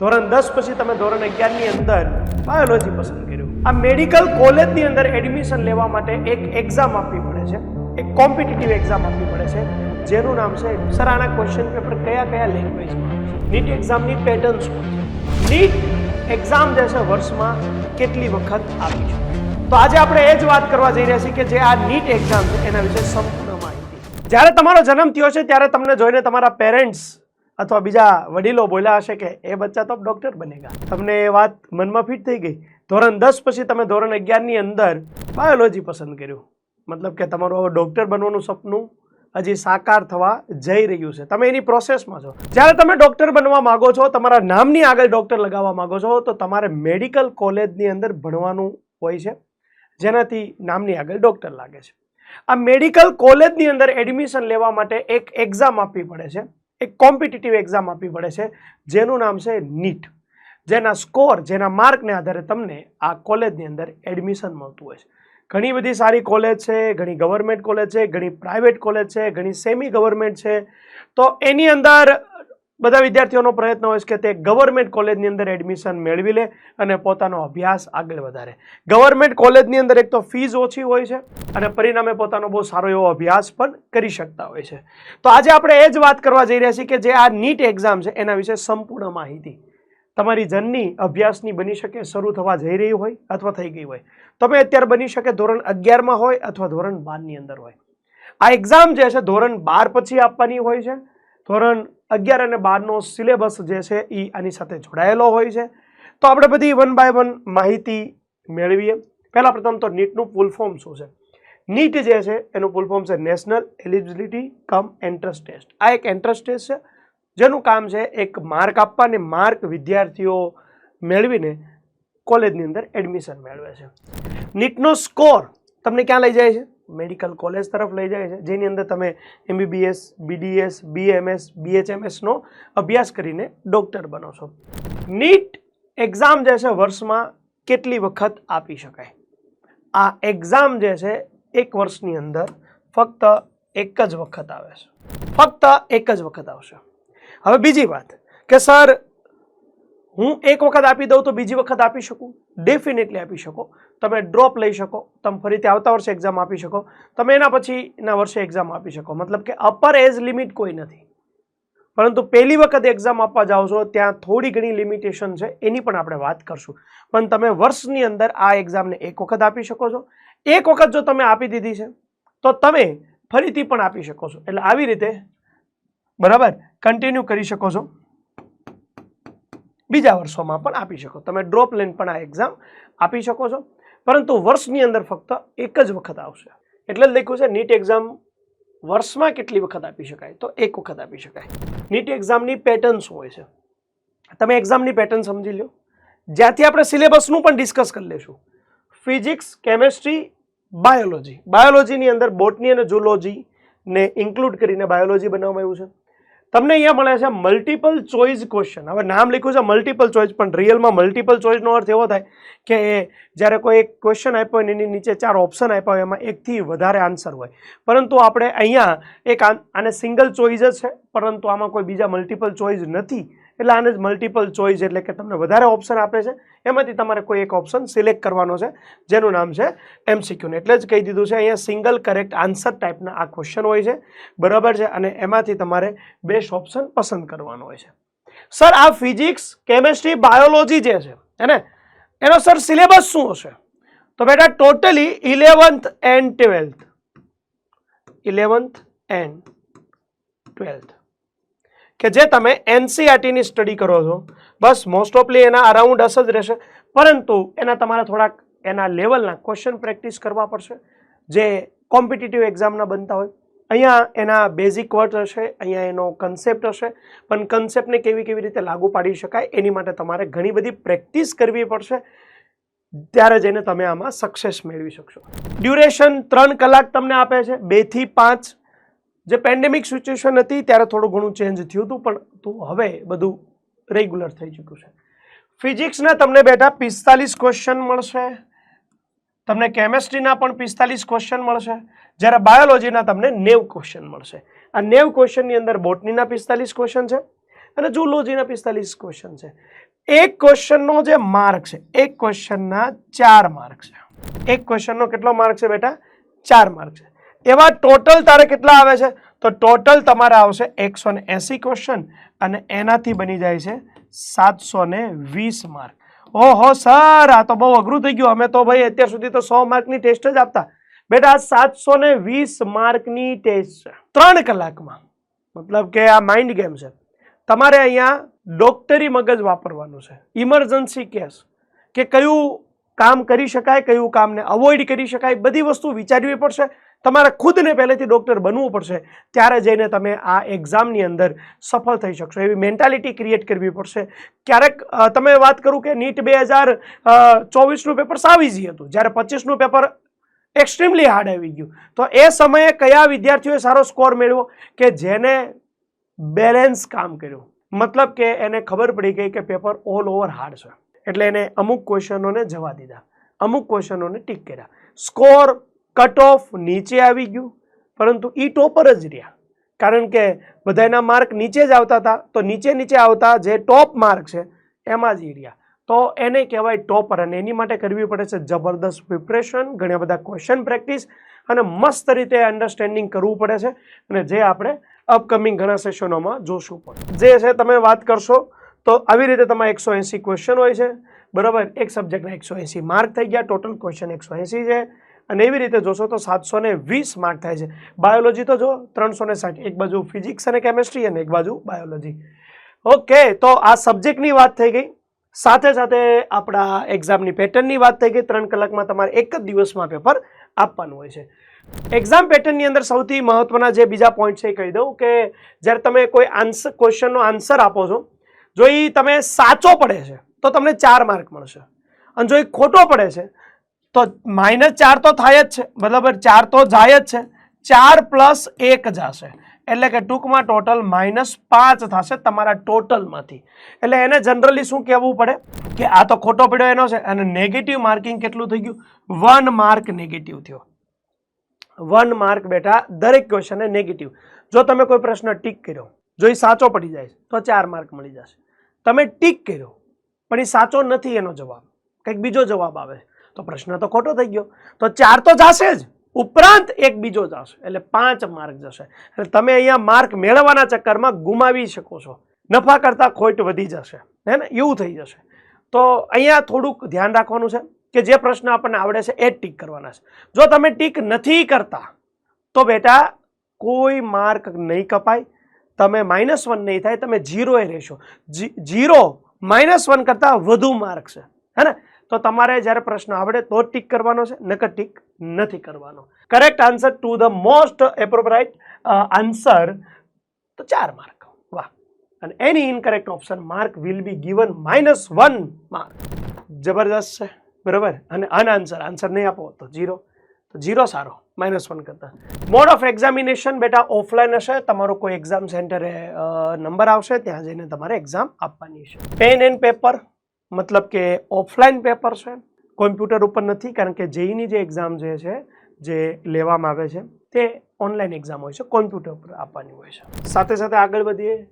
ધોરણ દસ પછી તમે ધોરણ અગિયારની અંદર બાયોલોજી પસંદ કર્યું. આ મેડિકલ કોલેજની અંદર એડમિશન લેવા માટે એક એક્ઝામ આપવી પડે છે. એક કોમ્પિટિટિવ એક્ઝામ આપવી પડે છે. જેનું નામ છે સર આના ક્વેશ્ચન પેપર કયા કયા લેંગ્વેજમાં આવે નીટ એક્ઝામની પેટર્ન શું નીટ એક્ઝામ જે છે વર્ષમાં કેટલી વખત આપી છે? તો આજે આપણે એ જ વાત કરવા જઈ રહ્યા છીએ કે જે આ નીટ એક્ઝામ છે એના વિશે સંપૂર્ણ માહિતી. જ્યારે તમારો જન્મ થયો છે ત્યારે તમને જોઈને તમારા પેરેન્ટ્સ અથવા બીજા વડીલો બોલ્યા હશે કે એ બચ્ચા તો ડૉક્ટર બનેગા. તમને એ વાત મનમાં ફિટ થઈ ગઈ? ધોરણ દસ પછી તમે ધોરણ અગિયારની અંદર બાયોલોજી પસંદ કર્યું. મતલબ કે તમારું ડોક્ટર બનવાનું સપનું હજી સાકાર થવા જઈ રહ્યું છે. તમે એની પ્રોસેસમાં છો. જ્યારે તમે ડૉક્ટર બનવા માંગો છો, તમારા નામની આગળ ડૉક્ટર લગાવવા માંગો છો, તો તમારે મેડિકલ કોલેજની અંદર ભણવાનું હોય છે. જેનાથી નામની આગળ ડૉક્ટર લાગે છે. આ મેડિકલ કોલેજની અંદર એડમિશન લેવા માટે એક એક્ઝામ આપવી પડે છે. એક કોમ્પિટિટિવ એક્ઝામ આપવી પડે છે, જેનું નામ છે નીટ. જેના સ્કોર જેના માર્કને આધારે તમને આ કોલેજની અંદર એડમિશન મળતું હોય છે. ઘણી બધી સારી કોલેજ છે, ઘણી ગવર્મેન્ટ કોલેજ છે, ઘણી પ્રાઇવેટ કોલેજ છે, ઘણી સેમી ગવર્મેન્ટ છે. તો એની અંદર બધા વિદ્યાર્થીઓનો પ્રયત્ન હોય છે કે તે ગવર્મેન્ટ કોલેજની અંદર એડમિશન મેળવી લે અને પોતાનો અભ્યાસ આગળ વધારે. ગવર્મેન્ટ કોલેજની અંદર એક તો ફીઝ ઓછી હોય છે અને પરિણામે પોતાનો બહુ સારો એવો અભ્યાસ પણ કરી શકતા હોય છે. તો આજે આપણે એ જ વાત કરવા જઈ રહ્યા છીએ કે જે આ નીટ એક્ઝામ છે એના વિશે સંપૂર્ણ માહિતી. તમારી જનની અભ્યાસની બની શકે, શરૂ થવા જઈ રહી હોય અથવા થઈ ગઈ હોય. તમે અત્યારે બની શકે ધોરણ અગિયારમાં હોય અથવા ધોરણ બારની અંદર હોય. આ એક્ઝામ જે છે ધોરણ બાર પછી આપવાની હોય છે ધોરણ અગિયાર અને બારનો સિલેબસ જે છે એ આની સાથે જોડાયેલો હોય છે. તો આપણે બધી વન બાય વન માહિતી મેળવીએ. પહેલાં પ્રથમ તો નીટનું ફૂલ શું છે? નીટ જે છે એનું ફૂલ ફોર્મ છે national eligibility cum entrance test. આ એક એન્ટ્રન્સ ટેસ્ટ છે, જેનું કામ છે એક માર્ક આપવા અને માર્ક વિદ્યાર્થીઓ મેળવીને કોલેજની અંદર એડમિશન મેળવે છે. નીટનો સ્કોર તમને ક્યાં લઈ જાય છે? મેડિકલ કોલેજ તરફ લઈ જાય છે, જેની અંદર તમે એમબીબીએસ બીડીએસ બીએમએસ બીએચએમએસનો અભ્યાસ કરીને ડૉક્ટર બનો છો. નીટ એક્ઝામ જે છે વર્ષમાં કેટલી વખત આપી શકાય? આ એક્ઝામ જે છે એક વર્ષની અંદર ફક્ત એક જ વખત આવે છે. ફક્ત એક જ વખત આવશે. હવે બીજી વાત કે સર હું એક વખત આપી દઉં તો બીજી વખત આપી શકું? ડેફિનેટલી આપી શકો. તમે ડ્રોપ લઈ શકો. તમે ફરીથી આવતા વર્ષે એક્ઝામ આપી શકો. તમે એના પછીના વર્ષે એક્ઝામ આપી શકો. મતલબ કે અપર એજ લિમિટ કોઈ નથી. પરંતુ પહેલી વખત એક્ઝામ આપવા જાઓ છો, ત્યાં થોડી ઘણી લિમિટેશન છે. એની પણ આપણે વાત કરશું. પણ તમે વર્ષની અંદર આ એક્ઝામને એક વખત આપી શકો છો. એક વખત જો તમે આપી દીધી છે, તો તમે ફરીથી પણ આપી શકો છો. એટલે આવી રીતે બરાબર? કન્ટિન્યુ કરી શકો છો. બીજા વર્ષોમાં પણ આપી શકો. તમે ડ્રોપ લઈને પણ આ એક્ઝામ આપી શકો છો. પરંતુ વર્ષની અંદર ફક્ત એક જ વખત આવશે. એટલે જ લખ્યું છે નીટ એક્ઝામ વર્ષમાં કેટલી વખત આપી શકાય? તો એક વખત આપી શકાય. નીટ એક્ઝામની પેટર્ન શું હોય છે. તમે એક્ઝામની પેટર્ન સમજી લો જ્યાંથી આપણે સિલેબસનું પણ ડિસ્કસ કરી લઈશું. ફિઝિક્સ કેમેસ્ટ્રી બાયોલોજી બાયોલોજીની અંદર બોટની અને ઝૂલોજી ઇન્ક્લુડ કરીને બાયોલોજી બનાવવામાં આવ્યું છે. તમને અહીંયા મળે છે મલ્ટિપલ ચોઇસ ક્વેશ્ચન હવે નામ લખ્યું છે મલ્ટિપલ ચોઇસ પણ રિયલમાં મલ્ટિપલ ચોઇસનો અર્થ એવો થાય કે જ્યારે કોઈ એક ક્વેશ્ચન આપ્યો હોય એની નીચે ચાર ઓપ્શન આપ્યા હોય, એમાં એકથી વધારે આન્સર હોય. પરંતુ આપણે અહીંયા એક આન- આને સિંગલ ચોઇસ જ છે, પરંતુ આમાં કોઈ બીજા મલ્ટિપલ ચોઇસ નથી. એટલે આને જ મલ્ટિપલ ચોઇસ એટલે કે તમને વધારે ઓપ્શન આપે છે. એમાંથી તમારે કોઈ એક ઓપ્શન સિલેક્ટ કરવાનો છે, જેનું નામ છે એમસીક્યુને એટલે જ કહી દીધું છે, અહીંયા સિંગલ કરેક્ટ આન્સર ટાઈપના આ ક્વેશ્ચન હોય છે. બરાબર છે? અને એમાંથી તમારે બેસ્ટ ઓપ્શન પસંદ કરવાનો હોય છે. સર આ ફિઝિક્સ કેમેસ્ટ્રી બાયોલોજી જે છે, હે એનો સર સિલેબસ શું હશે? તો બેટા totally eleventh and twelfth eleventh and twelfth કે જે તમે એનસીઆરટીની સ્ટડી કરો છો, બસ મોસ્ટ ઓફલી એના અરાઉન્ડ અસ જ રહેશે. પરંતુ એના તમારે થોડાક એના લેવલના ક્વેશ્ચન પ્રેક્ટિસ કરવા પડશે, જે કોમ્પિટિટિવ એક્ઝામના બનતા હોય. અહીંયા એના બેઝિક વર્ડ હશે, અહીંયા એનો કન્સેપ્ટ હશે, પણ કન્સેપ્ટને કેવી કેવી રીતે લાગુ પાડી શકાય એની માટે તમારે ઘણી બધી પ્રેક્ટિસ કરવી પડશે, ત્યારે જઈને તમે આમાં સક્સેસ મેળવી શકશો. ડ્યુરેશન ત્રણ કલાક તમને આપે છે બેથી પાંચ જે પેન્ડેમિક સિચ્યુએશન હતી ત્યારે થોડું ઘણું ચેન્જ થયું હતું, પણ તો હવે બધું રેગ્યુલર થઈ ચૂક્યું છે. ફિઝિક્સના તમને બેટા પિસ્તાલીસ ક્વેશ્ચન મળશે. તમને કેમેસ્ટ્રીના પણ પિસ્તાલીસ ક્વેશ્ચન મળશે. જ્યારે બાયોલોજીના તમને નેવ ક્વેશ્ચન મળશે. આ નેવ ક્વેશ્ચનની અંદર બોટનીના પિસ્તાલીસ ક્વેશ્ચન છે અને જુલોજીના પિસ્તાલીસ ક્વેશ્ચન છે. એક ક્વેશ્ચનનો જે માર્ક છે, એક ક્વેશ્ચનના ચાર માર્ક છે. એક ક્વેશ્ચનનો કેટલો માર્ક છે બેટા? ચાર માર્ક છે. એવા ટોટલ તારે કેટલા આવે છે? તો ટોટલ તમારે આવશે એકસો ને એસી ક્વેશ્ચન અને એનાથી બની જાય છે સાતસો ને વીસ માર્ક ઓહો, સર, આ તો બહુ અઘરું થઈ ગયું. અમે તો ભાઈ અત્યાર સુધી તો સો માર્કની ટેસ્ટ જ આપતા. બેટા સાતસો ને વીસ માર્કની ટેસ્ટ છે. ત્રણ કલાકમાં. મતલબ કે આ માઇન્ડ ગેમ છે. તમારે અહીંયા ડોક્ટરી મગજ વાપરવાનું છે. ઇમરજન્સી કેસ કે કયું કામ કરી શકાય, કયું કામને અવોઇડ કરી શકાય, બધી વસ્તુ વિચારવી પડશે. તમારે ખુદને પહેલેથી ડૉક્ટર બનવું પડશે, ત્યારે જઈને તમે આ એક્ઝામની અંદર સફળ થઈ શકશો. એવી મેન્ટાલિટી ક્રિએટ કરવી પડશે. ક્યારેક તમે વાત કરું કે નીટ બે હજાર ચોવીસનું પેપર સાવ ઇઝી હતું. જ્યારે પચીસનું પેપર એક્સ્ટ્રીમલી હાર્ડ આવી ગયું. તો એ સમયે કયા વિદ્યાર્થીઓએ સારો સ્કોર મેળવ્યો? કે જેને બેલેન્સ કામ કર્યું. મતલબ કે એને ખબર પડી ગઈ કે પેપર ઓલ ઓવર હાર્ડ છે. એટલે એને અમુક ક્વેશ્ચનોને જવા દીધા. અમુક ક્વેશ્ચનોને ટીક કર્યા. સ્કોર કટ ઓફ નીચે આવી ગયું, પરંતુ ઈ ટોપર જ રહ્યા. કારણ કે બધાના માર્ક નીચે જ આવતા હતા, તો નીચે નીચે આવતા જે ટોપ માર્ક છે, એમાં જ એ રહ્યા. તો એને કહેવાય ટોપર અને એની માટે કરવી પડે છે જબરદસ્ત પ્રિપરેશન, ઘણા બધા ક્વેશ્ચન પ્રેક્ટિસ અને મસ્ત રીતે અન્ડરસ્ટેન્ડિંગ કરવું પડે છે. અને જે આપણે અપકમિંગ ઘણા સેશનોમાં જોશું પણ. જે છે તમે વાત કરશો, તો આવી રીતે તમારે એકસો એંસી ક્વેશ્ચન હોય છે. બરાબર? એક સબ્જેક્ટના એકસો એંસી માર્ક થઈ ગયા. ટોટલ ક્વેશ્ચન એકસો એંસી છે. અને એવી રીતે જોશો તો સાતસો ને વીસ માર્ક થાય છે. બાયોલોજી તો જો ત્રણસો ને સાઠ, એક બાજુ ફિઝિક્સ અને કેમેસ્ટ્રી અને એક બાજુ બાયોલોજી ઓકે તો આ સબ્જેક્ટની વાત થઈ ગઈ. સાથે સાથે આપણા એક્ઝામની પેટર્નની વાત થઈ ગઈ. ત્રણ કલાકમાં તમારે એક જ દિવસમાં પેપર આપવાનું હોય છે. એક્ઝામ પેટર્નની અંદર સૌથી મહત્વના જે બીજા પોઈન્ટ છે એ કહી દઉં કે જ્યારે તમે કોઈ આન્સર ક્વેશ્ચનનો આન્સર આપો છો, જો એ તમે સાચો પડે છે, તો તમને ચાર માર્ક મળશે. અને જો એ ખોટો પડે છે તો માઇનસ ચાર તો થાય જ છે. બરાબર, ચાર તો જાય જ છે. ચાર પ્લસ એક જશે. એટલે કે ટૂંકમાં ટોટલ માઇનસ પાંચ થશે તમારા ટોટલમાંથી. એટલે એને જનરલી શું કહેવું પડે? કે આ તો ખોટો પડ્યો એનો છે. અને નેગેટિવ માર્કિંગ કેટલું થઈ ગયું? વન માર્ક નેગેટિવ થયો. વન માર્ક બેટા દરેક ક્વેશ્ચને નેગેટિવ જો તમે કોઈ પ્રશ્ન ટીક કર્યો, જો એ સાચો પડી જાય, તો ચાર માર્ક મળી જશે. તમે ટીક કર્યો, પણ એ સાચો નથી એનો જવાબ. કંઈક બીજો જવાબ આવે. તો પ્રશ્ન તો ખોટો થઈ ગયો. તો ચાર તો જશે જ. ઉપરાંત એક બીજો જશે. એટલે પાંચ માર્ક જશે. એટલે તમે અહીંયા માર્ક મેળવવાના ચક્કરમાં ગુમાવી શકો છો. નફા કરતાં ખોટ વધી જશે. હે ને? એવું થઈ જશે. તો અહીંયા થોડુંક ધ્યાન રાખવાનું છે કે જે પ્રશ્ન આપણને આવડે છે એ ટીક કરવાના છે. જો તમે ટીક નથી કરતા, તો બેટા કોઈ માર્ક નહીં કપાય. તમે માઇનસ વન નહીં થાય, તમે ઝીરોએ રહેશો. ઝીરો માઇનસ વન કરતાં વધુ માર્ક છે. હે ને? તો તમારે જ્યારે પ્રશ્ન આવડે તો ટીક કરવાનો છે નકર ટીક નથી કરવાનો. Correct answer to the most appropriate answer તો ચાર માર્ક. વાહ. અને any incorrect option mark will be given minus one mark જબરદસ્ત છે. બરાબર? અને અનઆન્સર આન્સર નહીં આપો તો જીરો તો જીરો સારો. માઇનસ વન કરતાં. મોડ ઓફ એક્ઝામિનેશન બેટા ઓફલાઈન હશે. તમારો કોઈ એક્ઝામ સેન્ટરે નંબર આવશે. ત્યાં જઈને તમારે એક્ઝામ આપવાની છે. પેન એન્ડ પેપર મતલબ કે ઓફલાઈન પેપર છે, કોમ્પ્યુટર ઉપર નથી, કારણ કે જેઈની જે એક્ઝામ જે છે, જે લેવામાં આવે છે, તે ઓનલાઈન એક્ઝામ હોય છે, કોમ્પ્યુટર ઉપર આપવાની હોય છે. સાથે સાથે આગળ વધીએ.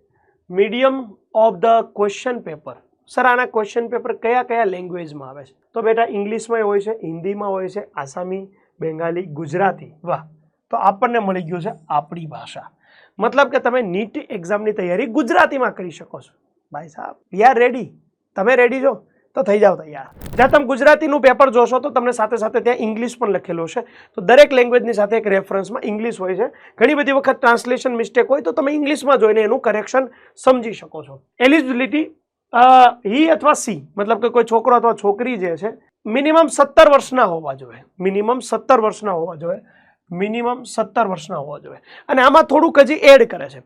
Medium of the question paper sir આના ક્વેશ્ચન પેપર કયા કયા લેંગ્વેજમાં આવે છે? તો બેટા ઇંગ્લિશમાં હોય છે, હિન્દીમાં હોય છે, આસામી, બેંગાલી, ગુજરાતી. વાહ! તો આપણને મળી ગયું છે આપણી ભાષા. મતલબ કે તમે નીટ એક્ઝામની તૈયારી ગુજરાતીમાં કરી શકો છો. ભાઈ સાહેબ વી આર રેડી તમે રેડી છો? તો થઈ જાઓ તૈયાર. જ્યાં તમે ગુજરાતીનું પેપર જોશો તો તમને સાથે સાથે ત્યાં ઇંગ્લિશ પણ લખેલું છે તો દરેક લેંગ્વેજની સાથે એક રેફરન્સમાં ઇંગ્લિશ હોય છે. ઘણી બધી વખત ટ્રાન્સલેશન મિસ્ટેક હોય તો તમે ઇંગ્લિશમાં જોઈને એનું કરેક્શન સમજી શકો છો. એલિજિબિલિટી હી અથવા સી મતલબ કે કોઈ છોકરો અથવા છોકરી જે છે મિનિમમ સત્તર વર્ષના હોવા જોઈએ. મિનિમમ સત્તર વર્ષના હોવા જોઈએ. મિનિમમ સત્તર વર્ષના હોવા જોઈએ. અને આમાં થોડુંક હજી એડ કરે છે.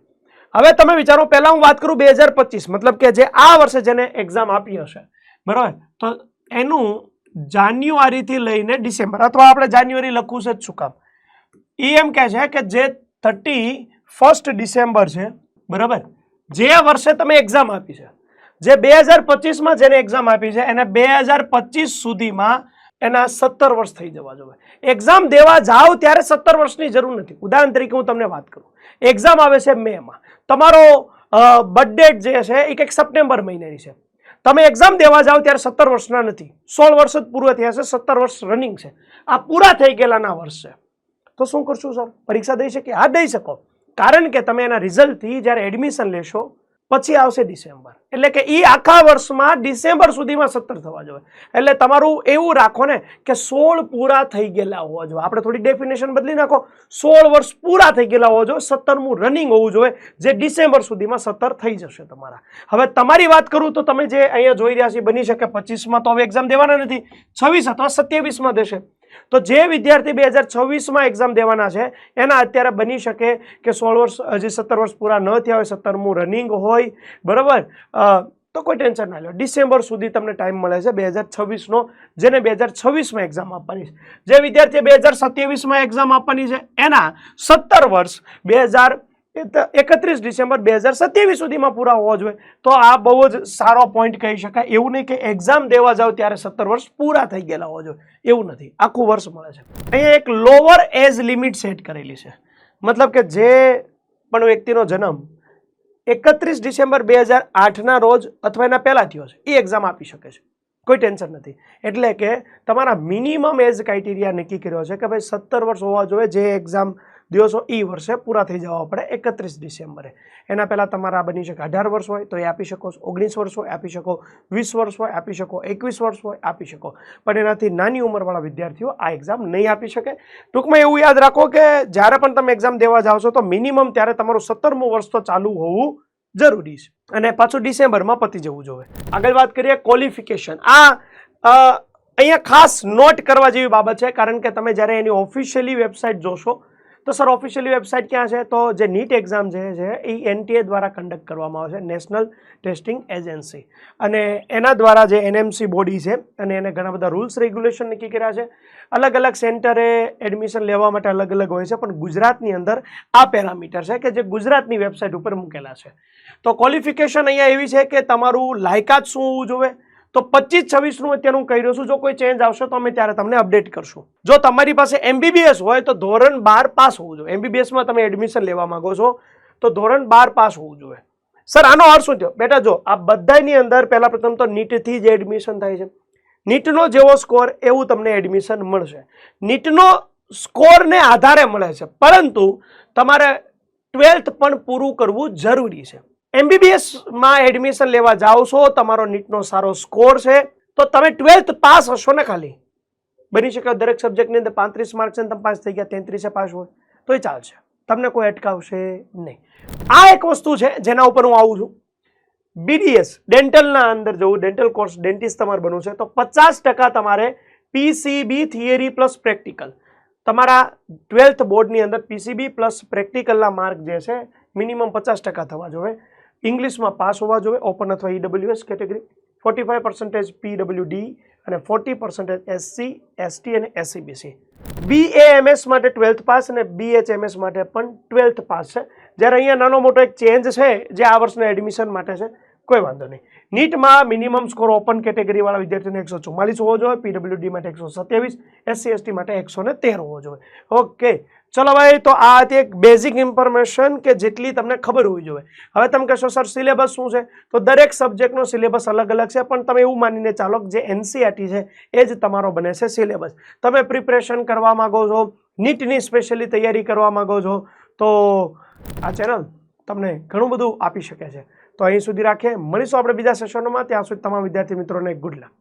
હવે તમે વિચારો, પહેલાં હું વાત કરું બે હજાર પચીસ. મતલબ કે જે આ વર્ષે જેને એક્ઝામ આપી હશે. બરાબર? તો એનું જાન્યુઆરીથી લઈને ડિસેમ્બર. અથવા આપણે જાન્યુઆરી લખવું છે જ શું કામ? એ એમ કહે છે કે જે થર્ટી ફર્સ્ટ ડિસેમ્બર છે, બરાબર? જે વર્ષે તમે એક્ઝામ આપી છે. જે બે હજાર પચીસમાં જેને એક્ઝામ આપી છે, એને બે હજાર પચીસ સુધીમાં એના સત્તર વર્ષ થઈ જવા જોઈએ. એક્ઝામ દેવા જાઓ ત્યારે સત્તર વર્ષની જરૂર નથી. ઉદાહરણ તરીકે હું તમને વાત કરું. એક્ઝામ આવે છે મેમાં તમારો બર્થડેટ જે છે એ કંઈક સપ્ટેમ્બર મહિનાની છે. તમે એક્ઝામ દેવા જાઓ ત્યારે સત્તર વર્ષના નથી. સોળ વર્ષ જ પૂરા થયા છે, સત્તર વર્ષ રનિંગ છે. આ પૂરા થઈ ગયેલાના વર્ષ છે. તો શું કરશું સર? પરીક્ષા દઈ શકીએ હા, દઈ શકો. કારણ કે તમે એના રિઝલ્ટથી જ્યારે એડમિશન લેશો પછી આવશે ડિસેમ્બર. એટલે કે એ આખા વર્ષમાં ડિસેમ્બર સુધીમાં સત્તર થવા જોઈએ એટલે તમારું એવું રાખો ને કે સોળ પૂરા થઈ ગયેલા હોવા જોઈએ. આપણે થોડી ડેફિનેશન બદલી નાખો. સોળ વર્ષ પૂરા થઈ ગયેલા હોવા જોઈએ. સત્તરમું રનિંગ હોવું જોઈએ, જે ડિસેમ્બર સુધીમાં સત્તર થઈ જશે તમારા. હવે તમારી વાત કરું તો તમે જે અહીંયા જોઈ રહ્યા છે બની શકે પચીસમાં, તો હવે એક્ઝામ દેવાના નથી. છવ્વીસ અથવા સત્યાવીસમાં દેશે. તો જે વિદ્યાર્થી બે હજાર છવ્વીસમાં એક્ઝામ દેવાના છે, એના અત્યારે બની શકે કે સોળ વર્ષ, હજી સત્તર વર્ષ પૂરા ન થયા હોય, સત્તરમું રનિંગ હોય, બરાબર? તો કોઈ ટેન્શન ના લો. ડિસેમ્બર સુધી તમને ટાઈમ મળે છે બે હજાર છવ્વીસનો, જેને બે હજાર છવ્વીસમાં એક્ઝામ આપવાની છે. જે વિદ્યાર્થીએ બે હજાર સત્યાવીસમાં એક્ઝામ આપવાની છે, એના સત્તર વર્ષ બે હજાર એકત્રીસ ડિસેમ્બર બે હજાર સત્યાવીસ સુધીમાં પૂરા હોવા જોઈએ. તો આ બહુ જ સારો પોઈન્ટ કહી શકાય. એવું નહીં કે એક્ઝામ દેવા જાઓ ત્યારે સત્તર વર્ષ પૂરા થઈ ગયેલા હોવા જોઈએ. એવું નથી. આખું વર્ષ મળે છે. અહીંયા એક લોઅર એજ લિમિટ સેટ કરેલી છે. મતલબ કે જે પણ વ્યક્તિનો જન્મ એકત્રીસ ડિસેમ્બર બે હજાર આઠના રોજ અથવા એના પહેલાં થયો છે. એ એક્ઝામ આપી શકે છે. કોઈ ટેન્શન નથી. એટલે કે તમારા મિનિમમ એજ ક્રાઇટેરિયા નક્કી કર્યો છે કે ભાઈ સત્તર વર્ષ હોવા જોઈએ જે એક્ઝામ દિવસો એ વર્ષે પૂરા થઈ જવા પડે એકત્રીસ ડિસેમ્બરે. એના પહેલાં તમારા બની શકે અઢાર વર્ષ હોય તો એ આપી શકો, ઓગણીસ વર્ષ હોય આપી શકો, વીસ વર્ષ હોય આપી શકો, એકવીસ વર્ષ હોય આપી શકો. પણ એનાથી નાની ઉંમરવાળા વિદ્યાર્થીઓ આ એક્ઝામ નહીં આપી શકે. ટૂંકમાં એવું યાદ રાખો કે જ્યારે પણ તમે એક્ઝામ દેવા જાઓ છો તો મિનિમમ ત્યારે તમારું સત્તરમું વર્ષ તો ચાલુ હોવું જરૂરી છે અને પાછું ડિસેમ્બરમાં પતી જવું જોઈએ. આગળ વાત કરીએ ક્વોલિફિકેશન આ અહીંયા ખાસ નોટ કરવા જેવી બાબત છે કારણ કે તમે જ્યારે એની ઓફિશિયલી વેબસાઇટ જોશો તો સર ઓફિશિયલી વેબસાઇટ ક્યાં છે? તો જે નીટ એક્ઝામ જે છે, એ એનટીએ દ્વારા કન્ડક્ટ કરવામાં આવે છે નેશનલ ટેસ્ટિંગ એજન્સી અને એના દ્વારા જે એનએમસી બોડી છે, અને એને ઘણા બધા રૂલ્સ રેગ્યુલેશન નક્કી કર્યા છે. અલગ અલગ સેન્ટરે એડમિશન લેવા માટે અલગ અલગ હોય છે, પણ ગુજરાતની અંદર આ પેરામીટર છે કે જે ગુજરાતની વેબસાઇટ ઉપર મૂકેલા છે. તો ક્વોલિફિકેશન અહીંયા એવી છે કે તમારું લાયકાત શું હોવું જોઈએ? તો પચીસ, છવ્વીસનું અત્યારે હું કહી રહ્યો છું, જો કોઈ ચેન્જ આવશે તો અમે ત્યારે તમને અપડેટ કરશું. જો તમારી પાસે એમબીબીએસ હોય તો ધોરણ બાર પાસ હોવું જોઈએ. એમબીબીએસમાં તમે એડમિશન લેવા માંગો છો તો ધોરણ બાર પાસ હોવું જોઈએ. સર, આનો અર્થ શું થયો? બેટા, જો આ બધાની અંદર પહેલાં પ્રથમ તો નીટથી જ એડમિશન થાય છે. નીટનો જેવો સ્કોર એવું તમને એડમિશન મળશે. નીટનો સ્કોરને આધારે મળે છે. પરંતુ તમારે ટ્વેલ્થ પણ પૂરું કરવું જરૂરી છે. એમબીબીએસમાં એડમિશન લેવા જાઓ છો, તમારો નીટનો સારો સ્કોર છે, તો તમે ટ્વેલ્થ પાસ હશો ને ખાલી. બની શકે દરેક સબ્જેક્ટની અંદર પાંત્રીસ માર્ક્સ છે તમે પાસ થઈ ગયા, તેત્રીસે પાસ હોય તો એ ચાલશે. તમને કોઈ અટકાવશે નહીં. આ એક વસ્તુ છે, જેના ઉપર હું આવું છું. બીડીએસ ડેન્ટલના અંદર જવું ડેન્ટલ કોર્સ ડેન્ટિસ્ટ તમારે બનવું છે, તો પચાસ ટકા તમારે પીસીબી થિયરી પ્લસ પ્રેક્ટિકલ તમારા ટ્વેલ્થ બોર્ડની અંદર પીસીબી પ્લસ પ્રેક્ટિકલના માર્ક જે છે મિનિમમ પચાસ ટકા થવા જોઈએ. ઇંગ્લિશમાં પાસ હોવા જોઈએ ઓપન અથવા EWS category forty five percentage PWD અને ફોર્ટી પર્સન્ટેજ એસસી એસટી અને એસસીબીસી બીએએમએસ માટે ટ્વેલ્થ પાસ અને બીએચએમએસ માટે પણ ટ્વેલ્થ પાસ છે. જ્યારે અહીંયા નાનો મોટો એક ચેન્જ છે, જે આ વર્ષના એડમિશન માટે છે, કોઈ વાંધો નહીં. નીટમાં મિનિમમ સ્કોર ઓપન કેટેગરીવાળા વિદ્યાર્થીઓને એકસો ચુમ્માલીસ હોવો જોઈએ પીડબ્લ્યુડી માટે એકસો સત્યાવીસ એસસી એસટી માટે એકસો ને તેર હોવો જોઈએ. ઓકે ચલો ભાઈ, તો આ હતી એક બેઝિક ઇન્ફોર્મેશન કે જેટલી તમને ખબર હોવી જોઈએ. હવે તમે કહેશો, સર સિલેબસ શું છે? તો દરેક સબ્જેક્ટનો સિલેબસ અલગ અલગ છે, પણ તમે એવું માનીને ચાલો જે એનસીઆરટી છે, એ જ તમારો બને છે સિલેબસ તમે પ્રિપરેશન કરવા માગો છો, નીટની સ્પેશિયલી તૈયારી કરવા માગો છો, તો આ ચેનલ તમને ઘણું બધું આપી શકે છે. તો અહીં સુધી રાખીએ. મળીશું આપણે બીજા સેશનોમાં ત્યાં સુધી તમામ વિદ્યાર્થી મિત્રોને ગુડ લક